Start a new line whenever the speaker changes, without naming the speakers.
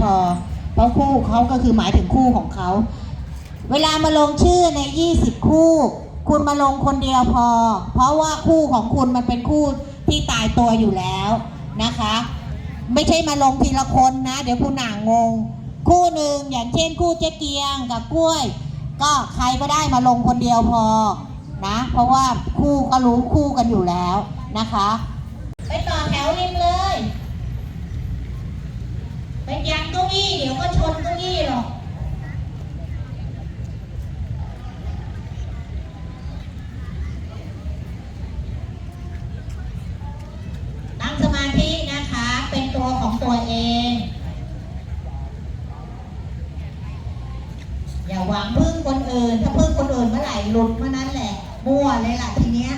พอ เพราะคู่เขาก็คือหมายถึงคู่ของเขา เวลามาลงชื่อใน 20 คู่ คุณมาลงคนเดียวพอ เพราะว่าคู่ของคุณมันเป็นคู่ที่ตายตัวอยู่แล้วนะคะ ไม่ใช่มาลงทีละคนนะ เดี๋ยวคุณหน่างงง คู่หนึ่งอย่างเช่นคู่เจ๊เกียงกับกล้วย ก็ใครก็ได้มาลงคนเดียวพอนะ เพราะว่าคู่ก็รู้คู่กันอยู่แล้วนะคะ ไปต่อแถวริมเลย ไปยันเก้า เดี๋ยวก็ชนเก้าอี้หรอกนั่งสมาธินะคะ เป็นตัวของตัวเอง อย่าหวังพึ่งคนอื่น ถ้าพึ่งคนอื่นเมื่อไหร่หลุดเมื่อนั้นแหละ มั่วเลยล่ะทีเนี้ย